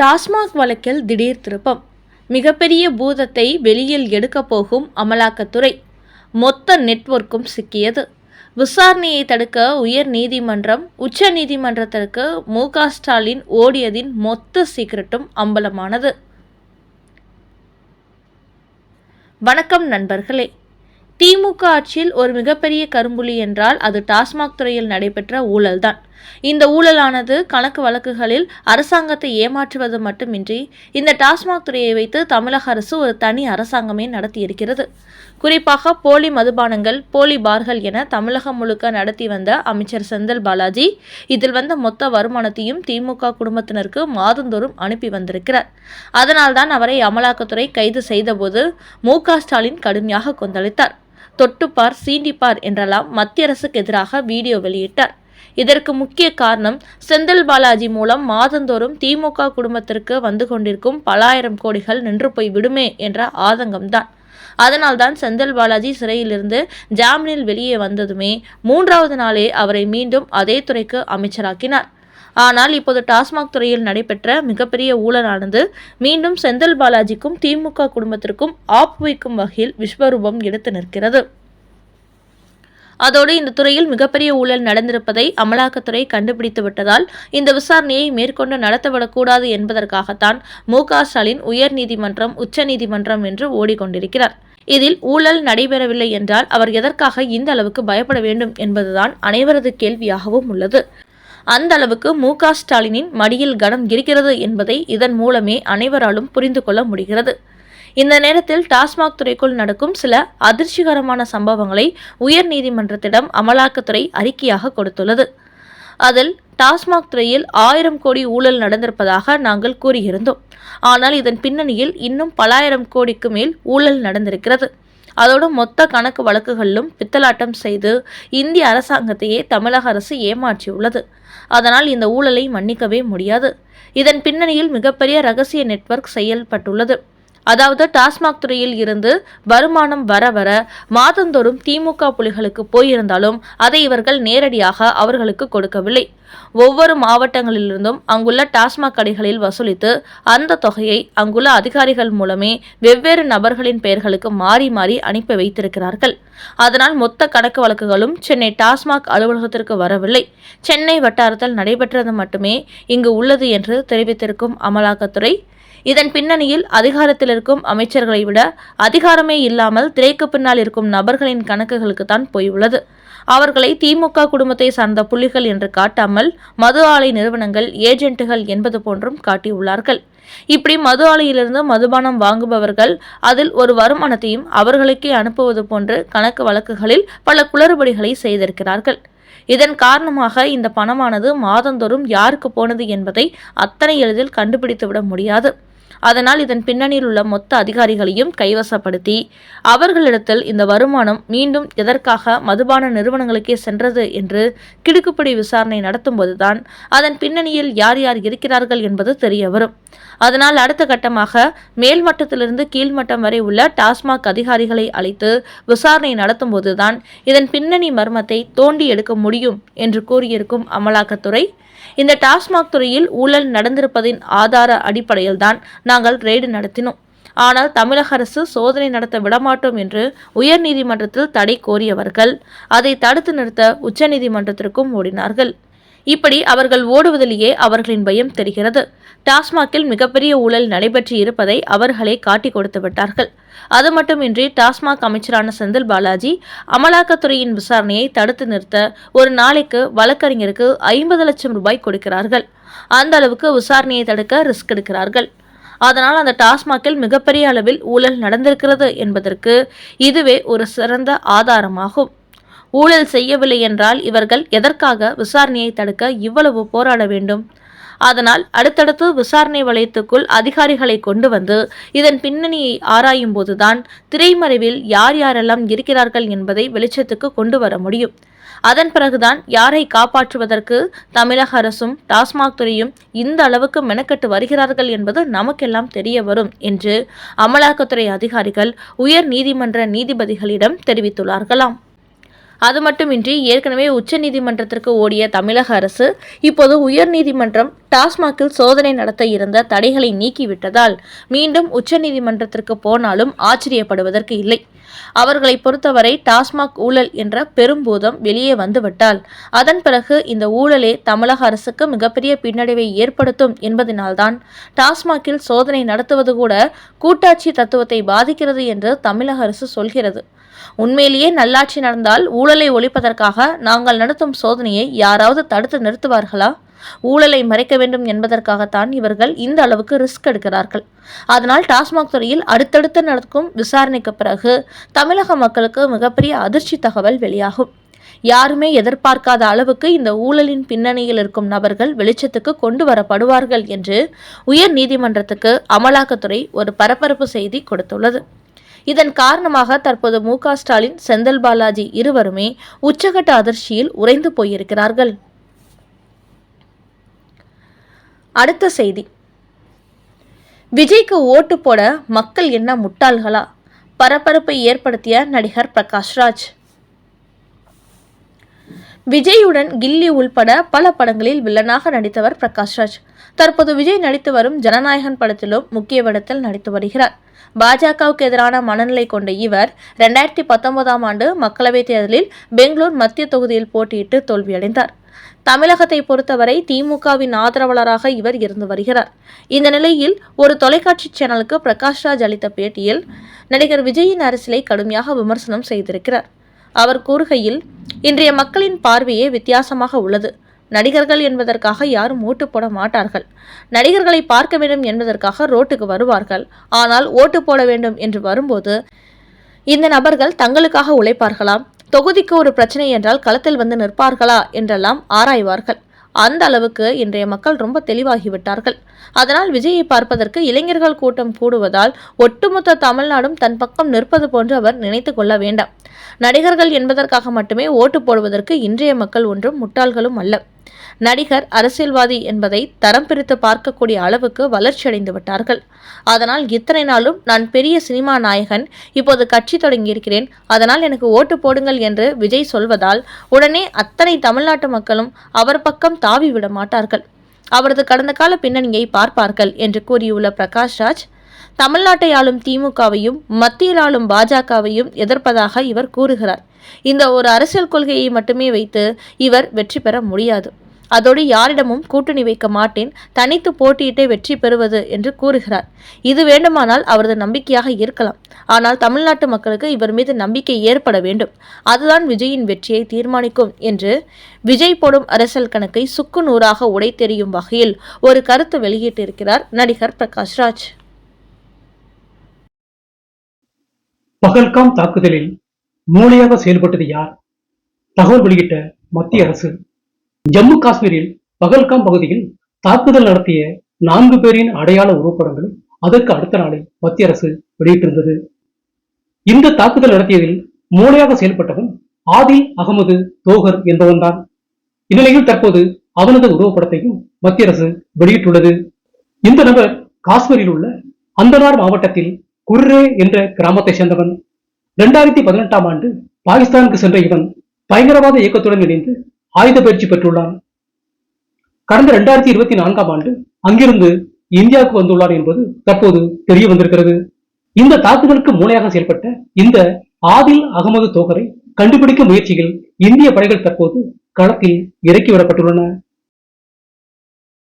டாஸ்மாக் வழக்கில் திடீர் திருப்பம். மிகப்பெரிய பூதத்தை வெளியில் எடுக்கப் போகும் அமலாக்கத்துறை மொத்த நெட்வொர்க்கும் சிக்கியது. விசாரணையை தடுக்க உயர் நீதிமன்றம் உச்ச நீதிமன்றத்திற்கு மு. க. ஸ்டாலின் ஓடியதின் மொத்த சீக்கிரட்டும் அம்பலமானது. வணக்கம் நண்பர்களே. திமுக ஆட்சியில் ஒரு மிகப்பெரிய கரும்புலி என்றால் அது டாஸ்மாக் துறையில் நடைபெற்ற ஊழல்தான். இந்த ஊழலானது கணக்கு வழக்குகளில் அரசாங்கத்தை ஏமாற்றுவது மட்டுமின்றி இந்த டாஸ்மாக் துறையை வைத்து தமிழக அரசு ஒரு தனி அரசாங்கமே நடத்தியிருக்கிறது. குறிப்பாக போலி மதுபானங்கள் போலி பார்கள் என தமிழகம் முழுக்க நடத்தி வந்த அமைச்சர் செந்தில் பாலாஜி இதில் வந்த மொத்த வருமானத்தையும் திமுக குடும்பத்தினருக்கு மாதந்தோறும் அனுப்பி வந்திருக்கிறார். அதனால்தான் அவரை அமலாக்கத்துறை கைது செய்தபோது மு க ஸ்டாலின் கடுமையாக கொந்தளித்தார். தொட்டுப்பார் சீண்டிப்பார் என்றெல்லாம் மத்திய அரசுக்கு எதிராக வீடியோ வெளியிட்டார். இதற்கு முக்கிய காரணம் செந்தில் பாலாஜி மூலம் மாதந்தோறும் திமுக குடும்பத்திற்கு வந்து கொண்டிருக்கும் பலாயிரம் கோடிகள் நின்று போய் விடுமே என்ற ஆதங்கம்தான். அதனால்தான் செந்தில் பாலாஜி சிறையிலிருந்து ஜாமீனில் வெளியே வந்ததுமே மூன்றாவது நாளே அவரை மீண்டும் அதே துறைக்கு அமைச்சராக்கினார். ஆனால் இப்போது டாஸ்மாக் துறையில் நடைபெற்ற மிகப்பெரிய ஊழலானது மீண்டும் செந்தில் பாலாஜிக்கும் திமுக குடும்பத்திற்கும் ஆப்பு வைக்கும் வகையில் விஸ்வரூபம் எடுத்து நிற்கிறது. அதோடு இந்த துறையில் மிகப்பெரிய ஊழல் நடந்திருப்பதை அமலாக்கத்துறை கண்டுபிடித்து விட்டதால் இந்த விசாரணையை மேற்கொண்டு நடத்தப்படக்கூடாது என்பதற்காகத்தான் மு க ஸ்டாலின் உயர்நீதிமன்றம் உச்சநீதிமன்றம் என்று ஓடிக்கொண்டிருக்கிறார். இதில் ஊழல் நடைபெறவில்லை என்றால் அவர் எதற்காக இந்த அளவுக்கு பயப்பட வேண்டும் என்பதுதான் அனைவரது கேள்வியாகவும் உள்ளது. அந்த அளவுக்கு மு ஸ்டாலினின் மடியில் கனம் இருக்கிறது என்பதை இதன் மூலமே அனைவராலும் புரிந்து கொள்ள முடிகிறது. இந்த நேரத்தில் டாஸ்மாக் துறைக்குள் நடக்கும் சில அதிர்ச்சிகரமான சம்பவங்களை உயர் நீதிமன்றத்திடம் அமலாக்கத்துறை அறிக்கையாக கொடுத்துள்ளது. அதில் டாஸ்மாக் துறையில் ஆயிரம் கோடி ஊழல் நடந்திருப்பதாக நாங்கள் கூறியிருந்தோம். ஆனால் இதன் பின்னணியில் இன்னும் பலாயிரம் கோடிக்கு மேல் ஊழல் நடந்திருக்கிறது. அதோடு மொத்த கணக்கு வழக்குகளிலும் பித்தலாட்டம் செய்து இந்திய அரசாங்கத்தையே தமிழக அரசு ஏமாற்றியுள்ளது. அதனால் இந்த ஊழலை மன்னிக்கவே முடியாது. இதன் பின்னணியில் மிகப்பெரிய ரகசிய நெட்வொர்க் செயல்பட்டுள்ளது. அதாவது டாஸ்மாக் துறையில் இருந்து வருமானம் வர வர மாதந்தோறும் திமுக புலிகளுக்கு போயிருந்தாலும் அதை இவர்கள் நேரடியாக அவர்களுக்கு கொடுக்கவில்லை. ஒவ்வொரு மாவட்டங்களிலிருந்தும் அங்குள்ள டாஸ்மாக் கடைகளில் வசூலித்து அந்த தொகையை அங்குள்ள அதிகாரிகள் மூலமே வெவ்வேறு நபர்களின் பெயர்களுக்கு மாறி மாறி அனுப்பி வைத்திருக்கிறார்கள். அதனால் மொத்த கணக்கு வழக்குகளும் சென்னை டாஸ்மாக் அலுவலகத்திற்கு வரவில்லை. சென்னை வட்டாரத்தில் நடைபெற்றது மட்டுமே இங்கு உள்ளது என்று தெரிவித்திருக்கும் அமலாக்கத்துறை இதன் பின்னணியில் அதிகாரத்தில் இருக்கும் அமைச்சர்களை விட அதிகாரமே இல்லாமல் திரைக்கு பின்னால் இருக்கும் நபர்களின் கணக்குகளுக்கு தான் போயுள்ளது. அவர்களை திமுக குடும்பத்தை சார்ந்த புள்ளிகள் என்று காட்டாமல் மது ஆலை நிறுவனங்கள் ஏஜென்ட்டுகள் என்பது போன்றும் காட்டியுள்ளார்கள். இப்படி மது ஆலையிலிருந்து மதுபானம் வாங்குபவர்கள் அதில் ஒரு வருமானத்தையும் அவர்களுக்கே அனுப்புவது போன்று கணக்கு வழக்குகளில் பல குளறுபடிகளை செய்திருக்கிறார்கள். இதன் காரணமாக இந்த பணமானது மாதந்தோறும் யாருக்கு போனது என்பதை அத்தனை எளிதில் கண்டுபிடித்துவிட முடியாது. அதனால் இதன் பின்னணியில் உள்ள மொத்த அதிகாரிகளையும் கைவசப்படுத்தி அவர்களிடத்தில் இந்த வருமானம் மீண்டும் எதற்காக மதுபான நிறுவனங்களுக்கே சென்றது என்று கிடுக்குப்படி விசாரணை நடத்தும்போதுதான் அதன் பின்னணியில் யார் யார் இருக்கிறார்கள் என்பது தெரிய வரும் அதனால் அடுத்த கட்டமாக மேல்மட்டத்திலிருந்து கீழ்மட்டம் வரை உள்ள டாஸ்மாக் அதிகாரிகளை அழைத்து விசாரணை நடத்தும்போதுதான் இதன் பின்னணி மர்மத்தை தோண்டி எடுக்க முடியும் என்று கூறியிருக்கும் அமலாக்கத்துறை இந்த டாஸ்மாக் துறையில் ஊழல் நடந்திருப்பதின் ஆதார அடிப்படையில்தான் நாங்கள் ரெய்டு நடத்தினோம். ஆனால் தமிழக அரசு சோதனை நடத்த விடமாட்டோம் என்று உயர்நீதிமன்றத்தில் தடை கோரியவர்கள் அதை தடுத்து நிறுத்த உச்சநீதிமன்றத்திற்கும் ஓடினார்கள். இப்படி அவர்கள் ஓடுவதிலேயே அவர்களின் பயம் தெரிகிறது. டாஸ்மாகில் மிகப்பெரிய ஊழல் நடைபெற்று இருப்பதை அவர்களே காட்டிக் கொடுத்து விட்டார்கள். அது மட்டுமின்றி டாஸ்மாக் அமைச்சரான செந்தில் பாலாஜி அமலாக்கத்துறையின் விசாரணையை தடுத்து நிறுத்த ஒரு நாளைக்கு வழக்கறிஞருக்கு ஐம்பது லட்சம் ரூபாய் கொடுக்கிறார்கள். அந்த அளவுக்கு விசாரணையை தடுக்க ரிஸ்க் எடுக்கிறார்கள். அதனால் அந்த டாஸ்மாகில் மிகப்பெரிய அளவில் ஊழல் நடந்திருக்கிறது என்பதற்கு இதுவே ஒரு சிறந்த ஆதாரமாகும். ஊழல் செய்யவில்லை என்றால் இவர்கள் எதற்காக விசாரணையை தடுக்க இவ்வளவு போராட வேண்டும்? அதனால் அடுத்தடுத்து விசாரணை வளையத்துக்குள் அதிகாரிகளை கொண்டு வந்து இதன் பின்னணியை ஆராயும் போதுதான் திரைமறைவில் யார் யாரெல்லாம் இருக்கிறார்கள் என்பதை வெளிச்சத்துக்கு கொண்டு வர முடியும். அதன் பிறகுதான் யாரை காப்பாற்றுவதற்கு தமிழக அரசும் டாஸ்மாக் துறையும் இந்த அளவுக்கு மெனக்கட்டு வருகிறார்கள் என்பது நமக்கெல்லாம் தெரிய வரும் என்று அமலாக்கத்துறை அதிகாரிகள் உயர் நீதிமன்ற நீதிபதிகளிடம் தெரிவித்துள்ளார்களாம். அது மட்டுமின்றி ஏற்கனவே உச்சநீதிமன்றத்திற்கு ஓடிய தமிழக அரசு இப்போது உயர்நீதிமன்றம் டாஸ்மாகில் சோதனை நடத்த இருந்த தடைகளை நீக்கிவிட்டதால் மீண்டும் உச்சநீதிமன்றத்திற்கு போனாலும் ஆச்சரியப்படுவதற்கு இல்லை. அவர்களை பொறுத்தவரை டாஸ்மாக் ஊழல் என்ற பெரும்பூதம் வெளியே வந்துவிட்டால் அதன் பிறகு இந்த ஊழலே தமிழக அரசுக்கு மிகப்பெரிய பின்னடைவை ஏற்படுத்தும் என்பதனால்தான் டாஸ்மாகில் சோதனை நடத்துவது கூட கூட்டாட்சி தத்துவத்தை பாதிக்கிறது என்று தமிழக அரசு சொல்கிறது. உண்மையிலேயே நல்லாட்சி நடந்தால் ஊழலை ஒழிப்பதற்காக நாங்கள் நடத்தும் சோதனையை யாராவது தடுத்து நிறுத்துவார்களா? ஊழலை மறைக்க வேண்டும் என்பதற்காகத்தான் இவர்கள் இந்த அளவுக்கு ரிஸ்க் எடுக்கிறார்கள். அதனால் டாஸ்மாக் துறையில் அடுத்தடுத்து நடக்கும் விசாரணைக்கு பிறகு தமிழக மக்களுக்கு மிகப்பெரிய அதிர்ச்சி தகவல் வெளியாகும். யாருமே எதிர்பார்க்காத அளவுக்கு இந்த ஊழலின் பின்னணியில் இருக்கும் நபர்கள் வெளிச்சத்துக்கு கொண்டு வரப்படுவார்கள் என்று உயர் நீதிமன்றத்துக்கு அமலாக்கத்துறை ஒரு பரபரப்பு செய்தி கொடுத்துள்ளது. இதன் காரணமாக தற்போது மு ஸ்டாலின் செந்தில் பாலாஜி இருவருமே உச்சகட்ட அதிர்ச்சியில் உறைந்து போயிருக்கிறார்கள். அடுத்த செய்தி. விஜய்க்கு ஓட்டு போட மக்கள் என்ன முட்டாள்களா? பரபரப்பை ஏற்படுத்திய நடிகர் பிரகாஷ்ராஜ் விஜயுடன் கில்லி உள்பட பல படங்களில் வில்லனாக நடித்தவர் பிரகாஷ்ராஜ் தற்போது விஜய் நடித்து வரும் ஜனநாயகன் படத்திலும் முக்கிய வேடத்தில் நடித்து வருகிறார். பாஜகவுக்கு எதிரான மனநிலை கொண்ட இவர் ரெண்டாயிரத்தி பத்தொன்பதாம் ஆண்டு மக்களவைத் தேர்தலில் பெங்களூர் மத்திய தொகுதியில் போட்டியிட்டு தோல்வியடைந்தார். தமிழகத்தை பொறுத்தவரை திமுகவின் ஆதரவாளராக இவர் இருந்து வருகிறார். இந்த நிலையில் ஒரு தொலைக்காட்சி சேனலுக்கு பிரகாஷ்ராஜ் அளித்த பேட்டியில் நடிகர் விஜயின் அரசியலை கடுமையாக விமர்சனம் செய்திருக்கிறார். அவர் கூறுகையில் இன்றைய மக்களின் பார்வையே வித்தியாசமாக உள்ளது. நடிகர்கள் என்பதற்காக யாரும் ஓட்டு போட மாட்டார்கள். நடிகர்களை பார்க்க வேண்டும் என்பதற்காக ரோட்டுக்கு வருவார்கள். ஆனால் ஓட்டு போட வேண்டும் என்று வரும்போது இந்த நபர்கள் தங்களுக்காக உழைப்பார்களாம். தொகுதிக்கு ஒரு பிரச்சனை என்றால் களத்தில் வந்து நிற்பார்களா என்றெல்லாம் ஆராய்வார்கள். அந்த அளவுக்கு இன்றைய மக்கள் ரொம்ப தெளிவாகிவிட்டார்கள். அதனால் விஜயை பார்ப்பதற்கு இளைஞர்கள் கூட்டம் கூடுவதால் ஒட்டுமொத்த தமிழ்நாடும் தன் பக்கம் நிற்பது போன்று அவர் நினைத்து கொள்ள வேண்டாம். நடிகர்கள் என்பதற்காக மட்டுமே ஓட்டு போடுவதற்கு இன்றைய மக்கள் ஒன்றும் முட்டாள்களும் அல்ல. நடிகர் அரசியல்வாதி என்பதை தரம் பிரித்து பார்க்கக்கூடிய அளவுக்கு வளர்ச்சியடைந்து விட்டார்கள். அதனால் இத்தனை நாளும் நான் பெரிய சினிமா நாயகன் இப்போது கட்சி தொடங்கியிருக்கிறேன் அதனால் எனக்கு ஓட்டு போடுங்கள் என்று விஜய் சொல்வதால் உடனே அத்தனை தமிழ்நாட்டு மக்களும் அவர் பக்கம் தாவி விட மாட்டார்கள். அவரது கடந்த கால பின்னணியை பார்ப்பார்கள் என்று கூறியுள்ள பிரகாஷ்ராஜ் தமிழ்நாட்டை ஆளும் திமுகவையும் மத்தியில் ஆளும் பாஜகவையும் எதிர்ப்பதாக இவர் கூறுகிறார். இந்த ஒரு அரசியல் கொள்கையை மட்டுமே வைத்து இவர் வெற்றி பெற முடியாது. அதோடு யாரிடமும் கூட்டணி வைக்க மாட்டேன். தனித்து போட்டியிட்டே வெற்றி பெறுவது என்று கூறுகிறார். இது வேண்டுமானால் அவரது நம்பிக்கையாக இருக்கலாம். ஆனால் தமிழ்நாட்டு மக்களுக்கு இவர் மீது நம்பிக்கை ஏற்பட வேண்டும். அதுதான் விஜயின் வெற்றியை தீர்மானிக்கும் என்று விஜய் போடும் அரசியல் கணக்கை சுக்கு நூறாக உடை தெரியும் வகையில் ஒரு கருத்து வெளியிட்டிருக்கிறார் நடிகர் பிரகாஷ்ராஜ் பகல்காம் தாக்குதலில் மூளையாக செயல்பட்டது யார்? தகவல் வெளியிட்ட மத்திய அரசு ஜம்மு காஷ்மீரில் பகல்காம் பகுதியில் தாக்குதல் நடத்திய நான்கு பேரின் அடையாள உருவப்படங்களை அதற்கு அடுத்த நாளை மத்திய அரசு வெளியிட்டிருந்தது. இந்த தாக்குதல் நடத்தியதில் மூளையாக செயல்பட்டவன் ஆதில் அகமது தோகர் என்பவன்தான். இந்நிலையில் தற்போது அவனது உருவப்படத்தையும் மத்திய அரசு வெளியிட்டுள்ளது. இந்த நபர் காஷ்மீரில் உள்ள அந்தனார் மாவட்டத்தில் குர்ரே என்ற கிராமத்தை சேர்ந்தவன். இரண்டாயிரத்தி பதினெட்டாம் ஆண்டு பாகிஸ்தானுக்கு சென்ற இவன் பயங்கரவாத இயக்கத்துடன் இணைந்து ஆயுத பயிற்சி பெற்றுள்ளார் கடந்த இரண்டாயிரத்தி இருபத்தி நான்காம் ஆண்டு அங்கிருந்து இந்தியாவுக்கு வந்துள்ளார் என்பது தற்போது தெரிய வந்திருக்கிறது. இந்த தாக்குதலுக்கு மூளையாக செயல்பட்ட இந்த ஆதில் அகமது தோகரை கண்டுபிடிக்கும் முயற்சியில் இந்திய படைகள் தற்போது களத்தில் இறக்கிவிடப்பட்டுள்ளன